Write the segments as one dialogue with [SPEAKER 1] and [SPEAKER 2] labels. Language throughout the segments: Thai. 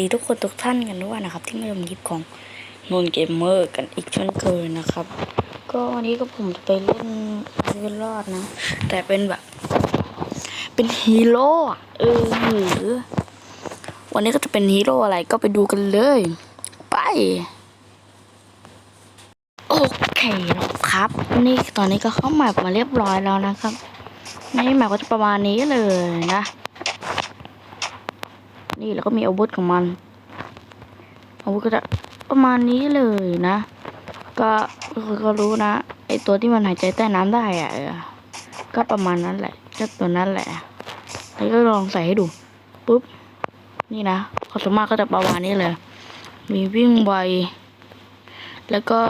[SPEAKER 1] ดีทุกคนทุกท่านกันด้วยนะครับ ที่มาชมคลิปของนนเกมเมอร์กันอีกเช่นเคยนะครับ ก็วันนี้ก็ผมจะไปเล่นชีวิตรอดนะ แต่เป็นแบบ เป็นฮีโร่อะเออหรือวันนี้ก็จะเป็นฮีโร่อะไรก็ไปดูกันเลย ไป โอเคนะครับ นี่ตอนนี้ก็เข้ามปมาเรียบร้อยแล้วนะครับ นี่แมปก็จะประมาณนี้เลยนะ นี่แล้วก็มีอาวุธของมันอาวุธก็จะประมาณนี้เลยนะ ก็ก็ก็รู้นะไอตัวที่มันหายใจใต้น้ำได้อะก็ประมาณนั้นแหละก็ตัวนั้นแหละแล้วก็ลองใส่ให้ดูปุ๊บนี่นะความสามารถก็จะประมาณนี้เลย มีวิ่งไวแล้วก็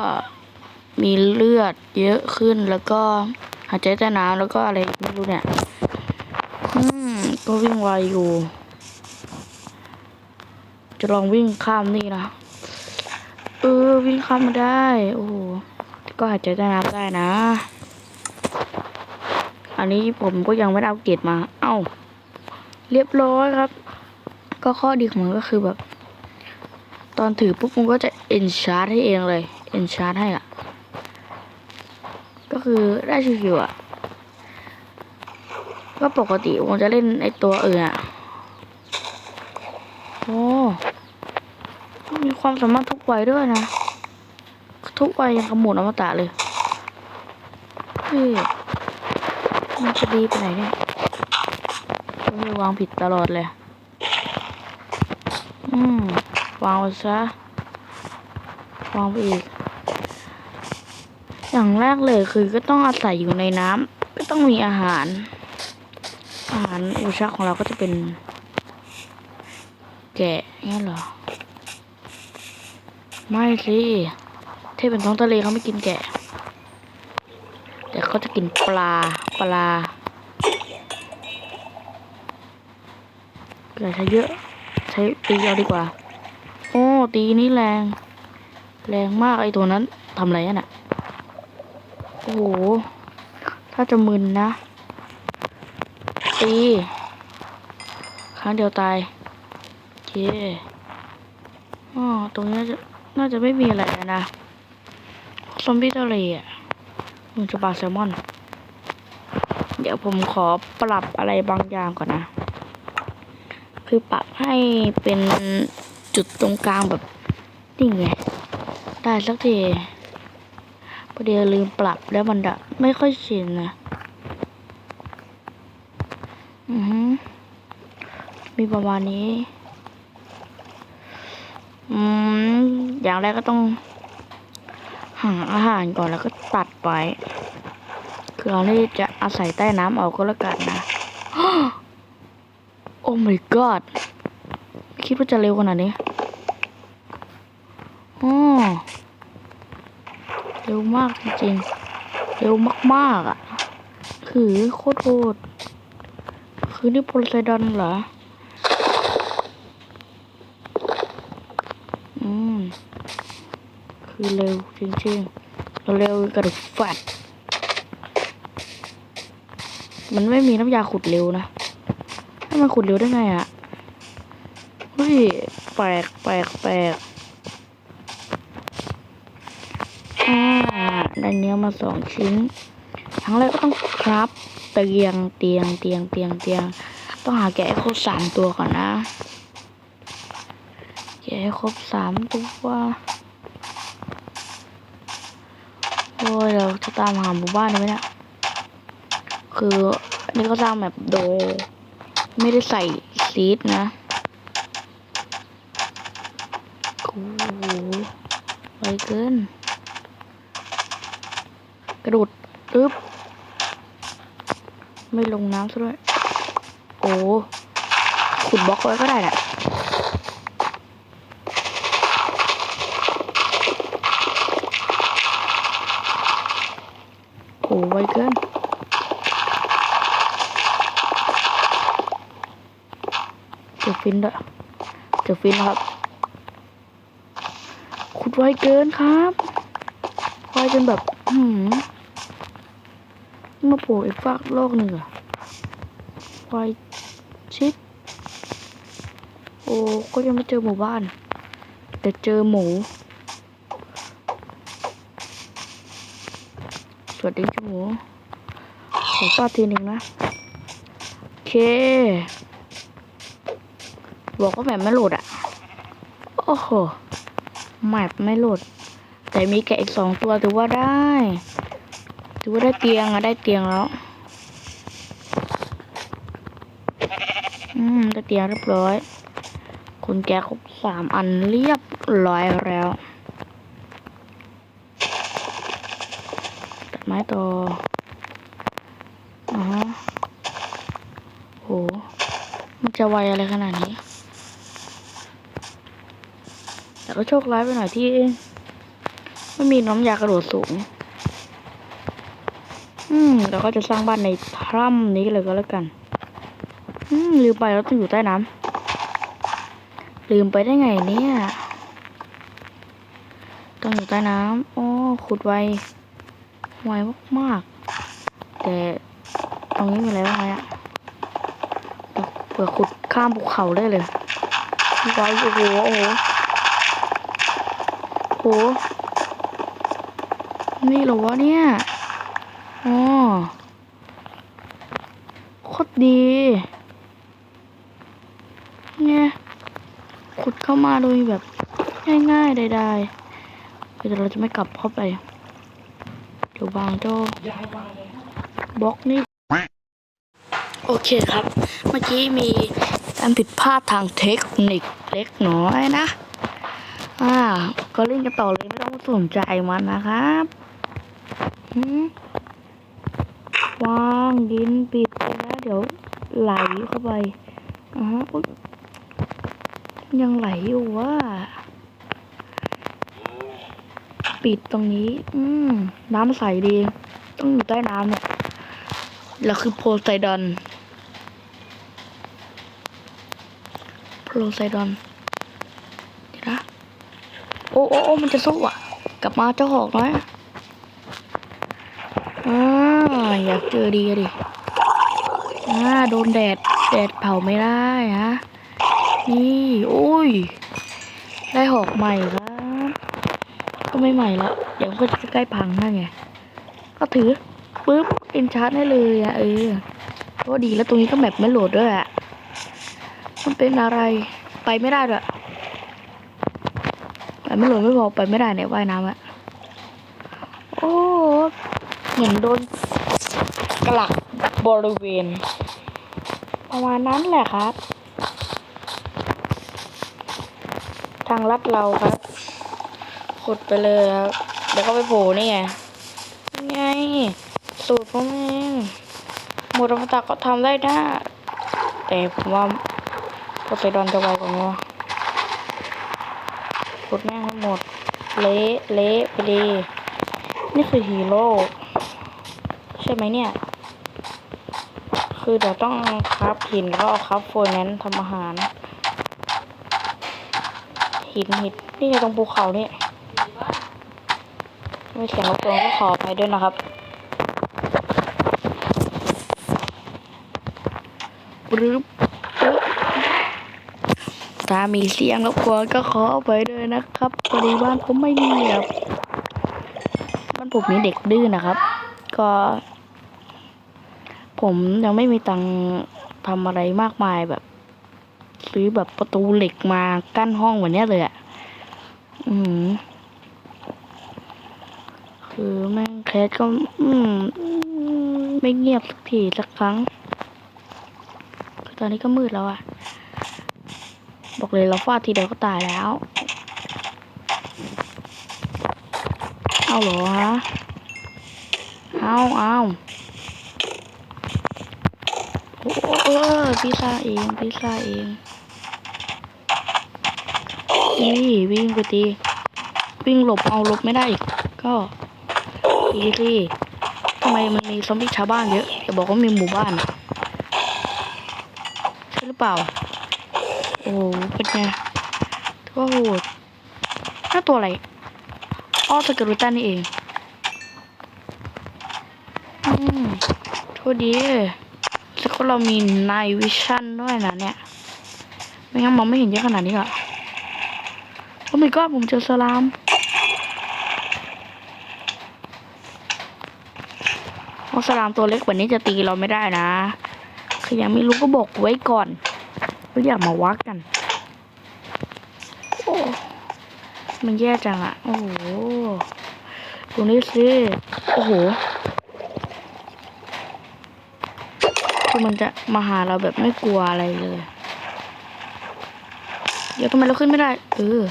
[SPEAKER 1] มีเลือดเยอะขึ้นแล้วก็หายใจใต้น้ำแล้วก็อะไรไม่รู้เนี่ย อืม ก็วิ่งไวอยู่ จะลองวิ่งข้ามนี่นะเออวิ่งข้ามมาได้ โอ้โหก็หายใจใต้น้ำได้นะ อันนี้ผมก็ยังไม่ได้เอาเกรดมา เอ้า เรียบร้อยครับ ก็ข้อดีของมันก็คือแบบ ตอนถือปุ๊บมันก็จะเอนชาร์ให้เองเลยเอนชาร์ให้อะ ก็คือได้ชิวๆอะ ก็ปกติผมจะเล่นไอตัวอื่นอะ โอ้ มี ความสามารถทุกวัยด้วยนะ ทุกวัยยังขมุนอมตะเลยเฮ้ยมันจะดีไปไหนเนี่ยเฮ้ยวางผิดตลอดเลย อืม วางไว้ซะ วางไปอีก อย่างแรกเลยคือก็ต้องอาศัยอยู่ในน้ำ ก็ต้องมีอาหาร อาหารอุชาของเราก็จะเป็น แกะเงี้ยเหรอ ไม่สิเทพเป็นท้องทะเลเขาไม่กินแกะ แต่เขาจะกินปลาปลาเกิดใช้เยอะ ใช้ตีเอาดีกว่า โอ้ตีนี่แรง แรงมากไอตัวนั้นทำอะไรน่ะ โอ้โห ถ้าจะมึนนะ ตี ครั้งเดียวตาย โอเคอ๋อตรงนี้จะ น่าจะไม่มีอะไรแล้วนะ ซอมบี้ทะเลอะมันจะปลาแซลมอน เดี๋ยวผมขอปรับอะไรบางอย่างก่อนนะ คือปรับให้เป็นจุดตรงกลางแบบนี่ไง ได้สักทีพอดีลืมปรับแล้วมันดะไม่ค่อยชินนะ อือฮึมีประมาณนี้ อืม อย่างแรกก็ต้องหาอาหารก่อนแล้วก็ตัดไว้คือเราที่จะอาศัยใต้น้ำเอาก็แล้วกันนะโอ้ my god ไม่คิดว่าจะเร็วขนาดนี้อ๋อเร็วมากจริงๆ เร็วมากๆอะ คือโคตรโหดคือนี่โพลไซดอนเหรอม คือเร็วจริงๆเราเร็วกระดูกแฟดมันไม่มีน้ำยาขุดเร็วนะถ้ามันขุดเร็วได้ไงอะเฮ้ยแปลกแปลกแปลกอ่าได้เนื้อมาสองชิ้น ทั้งแรกก็ต้องครับเตียงเตียงเตียงเตียงเตียง ต้องหาแกะให้ครบสามตัวก่อนนะ แกะให้ครบสามตัว โอ้ยเราจะตามหาหมู่บ้านได้ไหมเนี่ยคืออันนี้ก็สร้างแบบโดย ไม่ได้ใส่ซีดนะโอ้โหไวเกิน กระโดดปึ๊บ ไม่ลงน้ำซะด้วย โอ้ขุดบล็อกไว้ก็ได้น่ะ ไวเกินเจอฟินด้วยเจอฟินครับ ขุดไวเกินครับไวจนแบบหืมมาโผล่อีกฝากโลกหนึ่งอะไวชิดโอ้ก็ยังไม่เจอหมู่บ้าน แต่เจอหมู สวัสดีจ้าหมูขอฟาดทีหนึ่งนะโอเค บอกว่าแบบไม่โหลดอะ โอ้โหแมปไม่โหลด แต่มีแกะอีกสองตัวถือว่าได้ ถือว่าได้เตียงอะได้เตียงแล้ว อืมได้เตียงเรียบร้อย คุณแกะครบสามอันเรียบร้อยแล้ว ตัด ไม้ต่ออ๋อฮะโห มันจะไวอะไรขนาดนี้ แต่ก็โชคร้ายไปหน่อยที่ ไม่มีน้ำยากระโดดสูง อืมเราก็จะสร้างบ้านในถ้ำนี้เลยก็แล้วกัน อืมลืมไปเราต้องอยู่ใต้น้ำลืมไปได้ไงเนี่ย ต้องอยู่ใต้น้ำอ๋อขุดไว ไวมากๆ แต่ตรงนี้มีอะไรบ้างไหมอะเดี๋ยวเผื่อขุดข้ามภูเขาได้เลยไวโอ้โหโอ้โหโหนี่เหรอวะเนี่ยอ๋อโคตรดีเนี่ยขุดเข้ามาโดยแบบง่ายๆได้ๆแต่เราจะไม่กลับเข้าไป ดี๋ยวบางเจ้าบล็อกนี่ โอเคครับ เมื่อกี้มีการผิดพลาดทางเทคนิคเล็กน้อยนะ อ่า ก็เล่นกันต่อเลยไม่ต้องสนใจมันนะครับวางดินปิดแล้วเดี๋ยวไหลเข้าไปอ่าฮะยยังไหลอยู่ว่า ปิดตรงนี้ อืม น้ำใสดี ต้องอยู่ใต้น้ำเนี่ย แล้วคือโพไซดอนโพไซดอนเดี๋ยวนะ โอ้โอ้โอ้มันจะสู้อะ กลับมาเจ้าหอกน้อยอ่าอยากเจอดีดิอ่าโดนแดด แดดเผาไม่ได้ฮะ นี่ โอ้ย ได้หอกใหม่ครับ ไม่ใหม่ละเดี๋ยวก็จะใกล้พังนั่นไง ก็ถือปุ๊บเอ็นชาร์จได้เลยอะเออก็ดีแล้วตรงนี้ก็แมปไม่โหลดด้วยอะมันเป็นอะไรไปไม่ได้ด้วยไปไม่โหลดไม่พอไปไม่ได้เนี่ยว่ายน้ำอะโอ้เหมือนโดนกลักบริเวณ ประมาณนั้นแหละครับ ทางลัดเราครับ ขุดไปเลยครับ เดี๋ยวก็ไปโผล่นี่ไงไง สูตรผมเองหมดอมตะก็ทำได้นะ แต่ผมว่าโพไซดอนจะไวกว่านะขุดแม่งให้หมด เละเละไปดี นี่คือฮีโร่ ใช่ไหมเนี่ย คือเดี๋ยวต้องครับหินแล้วก็เอาครับโฟนนั้นทำอาหาร หินหินนี่ไงตรงภูเขาเนี่ไม่เสียงรบกวนก็ขออภัยด้วยนะครับปรึ๊บถ้ามีเสียงรบกวนก็ขออภัยด้วยนะครับพอดีบ้านผมไม่มีครับบ้านผมมีเด็กดื้อนะครับ ก็ ผมยังไม่มีตังค์ทำอะไรมากมายแบบ ซื้อแบบประตูเหล็กมากั้นห้องเหมือนเนี้ยเลยอะ อืม คือแม่งแคสก็ อืม ไม่เงียบสักทีสักครั้ง คือตอนนี้ก็มืดแล้วอะบอกเลยเราฟาดทีเดียวก็ตายแล้ว เอาเหรอฮะ เอาเอาโอ้โอ้เออพิซซ่าเองพิซซ่าเองนี่วิ่งไปตีวิ่งหลบเอาหลบไม่ได้อีกก็ อีสิทำไมมันมีซอมบี้ชาวบ้านเยอะอย่บอกว่ามีหมู่บ้านอะใช่หรือเปล่า โอ้เป็นไงถือว่าโหดน่าตัวอะไรอ้อสเกรูตันนี่เองอืมโทษดีแล้วก็เรามีนายวิชั่นด้วยนะเนี่ย ไม่งั้นมองไม่เห็นเยอะขนาดนี้หรอกโอ้ my god ผมเจอสลาม เพราะสลามตัวเล็กกว่านี้จะตีเราไม่ได้นะใครยังไม่รู้ก็บอกไว้ก่อนไม่อยากมาวักกัน โอ้มันแย่จังอะโอ้โหดูนี่สิโอ้โหคือมันจะมาหาเราแบบไม่กลัวอะไรเลย เดี๋ยวทำไมเราขึ้นไม่ได้ เออ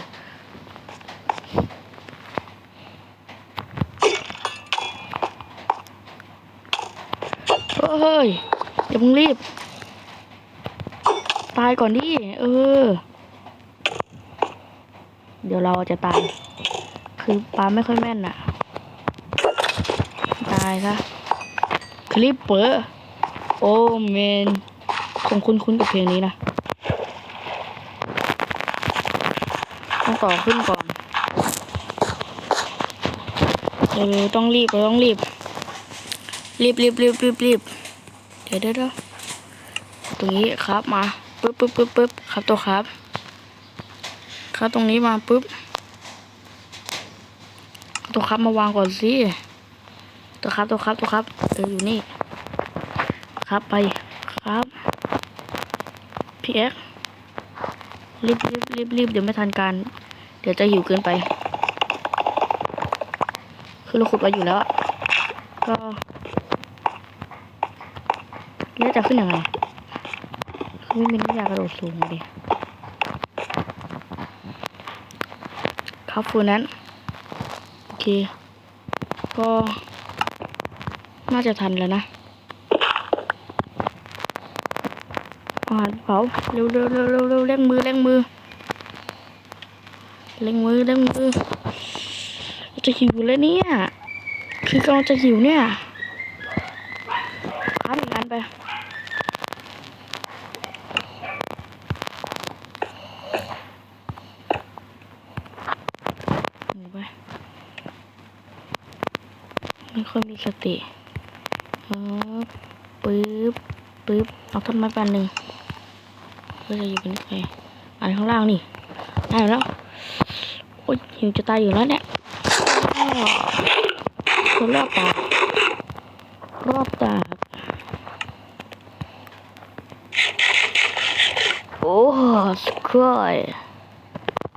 [SPEAKER 1] เฮ้ย อย่าเพิ่งรีบ ตายก่อนดิ เออ เดี๋ยวเราจะตาย คือปลาไม่ค่อยแม่นอะตายซะคลิปเปอร์โอ้เมนคงคุ้นๆกับเพลงนี้นะ ต้องต่อขึ้นก่อนเออต้องรีบเราต้องรีบ รีบรีบรีบรีบรีบ เดี๋ยวเดี๋ยวตรงนี้ครับมาปึ๊บปึ๊บปึ๊บปึ๊บครับตัวครับ ครับตรงนี้มาปึ๊บตัวครับมาวางก่อนสิตัวครับตัวครับตัวครับเอออยู่นี่ครับไปครับพีเอ็กรีบรีบรีบรีบเดี๋ยวไม่ทันการ เดี๋ยวจะหิวเกินไป คือเราขุดไว้อยู่แล้วก็ แล้วจะ ขึ้นยังไงคือไม่มีน้ำยากระโดดสูงเลยครับฟูนั้น โอเค ก็ น่าจะทันแล้วนะอาหารเผาเร็วเร็วเร็วเร็วเร็วเร่งมือเร่งมือเร่งมือเร่งมือจะหิวแล้วเนี่ย คือกำลังจะหิวเนี่ยครับอีกอันไป หมูไปไม่ค่อยมี สติปึ๊บปึ๊บปึ๊บเอาต้นไม้ปานหนึ่งเพื่อจะอยู่เป็นไงอันข้างล่างนี่ได้แล้วโอ้ยหิวจะตายอยู่แล้วเนี่ยอ้าวคนรอบตารอบตาโอ้สกอย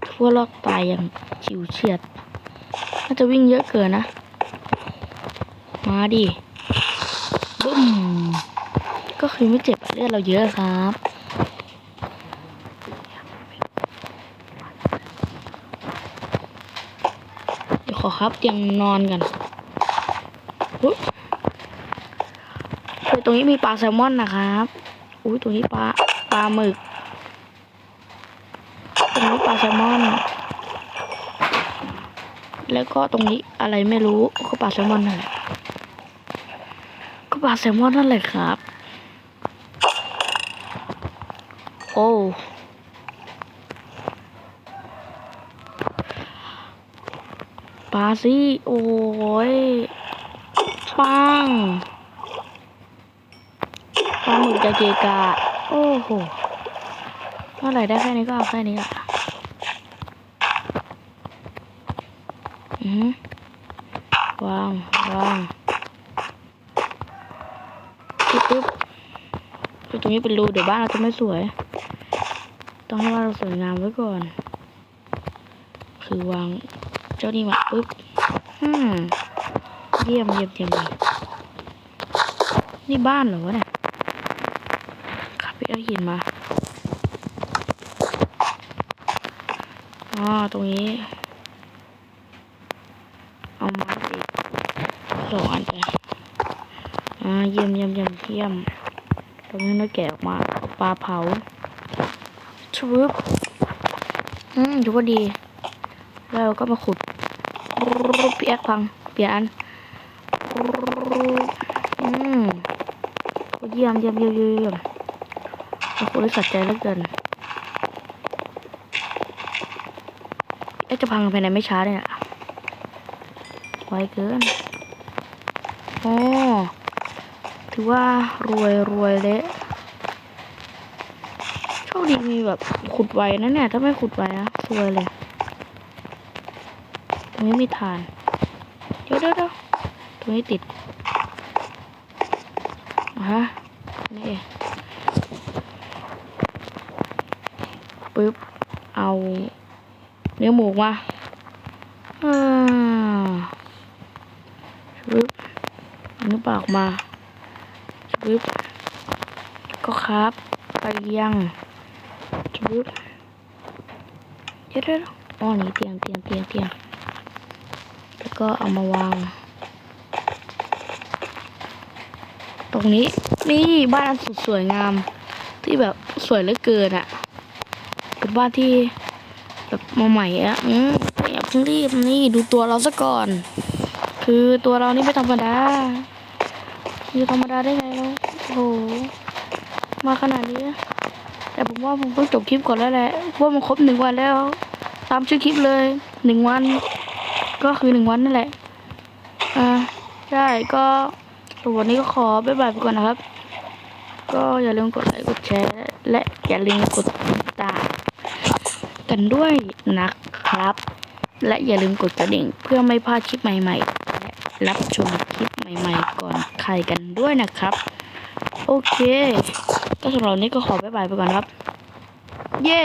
[SPEAKER 1] ทั่วรอบตายอย่างชิวเฉียดน่าจะวิ่งเยอะเกินนะ มาดิบึ้มก็คือไม่เจ็บเลือดเราเยอะครับเดี๋ยวขอครับเตียงนอนกันอุ้ยตรงนี้มีปลาแซลมอนนะครับอุ้ยตรงนี้ปลาปลาหมึกตรงนี้ปลาแซลมอน แล้วก็ตรงนี้อะไรไม่รู้ก็ปลาแซลมอนนั่นแหละ ปลาแซลมอนนั่นแหละครับ โอ้ปลาสิโอ้ยปังปลาหมึกจะเกกะโอ้โหเมื่อไหร่ได้แค่นี้ก็เอาแค่นี้ละอือหือวางวางปึ๊บปึ๊บคือ ตรงนี้เป็นรูเดี๋ยวบ้านเราจะไม่สวย ต้องให้บ้านเราสวยงามไว้ก่อน คือวางเจ้านี่มาปึ๊บอืมเยี่ยมเยี่ยมเยี่ยมนี่บ้านเหรอวะเนี่ยขับไปเอาหินมาอ๋อตรงนี้ เอามาอีกสองอันไปอ่าเยี่ยมเยี่ยมเยี่ยมเยี่ยม ตรงนี้เราแกะออกมาเอาปลาเผาชุบอืมถือว่าดี แล้วเราก็มาขุดเปียกพังเปลี่ยนอันอืมเยี่ยมเยี่ยมเยี่ยมเยี่ยมเยี่ยมเราขุดได้สัใจเหลือเกินเอ๊ะจะพังภายในไม่ช้าเลยอะไวเกิน โอ้ ถือว่ารวยรวยเละโชคดีมีแบบขุดไว้นะเนี่ย ถ้าไม่ขุดไว้นะซวยเลยตรงนี้มีฐาน เดี๋ยวเดี๋ยวเดี๋ยวตรงนี้ติดอะฮะนี่ปึ๊บ เอาเนื้อหมูมาอ่าปึ๊บเนื้อปากมา ปึ๊บก็ครับไปยังปึ๊บเดี๋ยวเดี๋ยวอ๋อนี่เตียงเตียงเตียงเตียงแล้วก็เอามาวาง ตรงนี้นี่บ้านสุดสวยงาม ที่แบบสวยเหลือเกินอะเป็นบ้านที่แบบมาใหม่อะอืมอย่าเพิ่งรีบนี่ดูตัวเราซะก่อน คือตัวเรานี่ไม่ธรรมดา จะธรรมดาได้ไงเราโอ้โห มาขนาดนี้ แต่ผมว่าผมต้องจบคลิปก่อนแล้วแหละเพราะว่ามันครบหนึ่งวันแล้ว ตามชื่อคลิปเลยหนึ่งวัน ก็คือหนึ่งวันนั่นแหละ อ่า ใช่ ก็สวันนี้ก็ขอบ๊ายบายไปก่อนนะครับ ก็อย่าลืมกดไลค์ กดแชร์ และอย่าลืมกดติดตามกันด้วยนะครับ และอย่าลืมกดกระดิ่งเพื่อไม่พลาดคลิปใหม่ๆ และรับชมคลิปใหม่ๆก่อน ใครกันด้วยนะครับ โอเค ก็สำหรับนนี้ก็ขอบ๊ายบายไปก่อนครับ เย้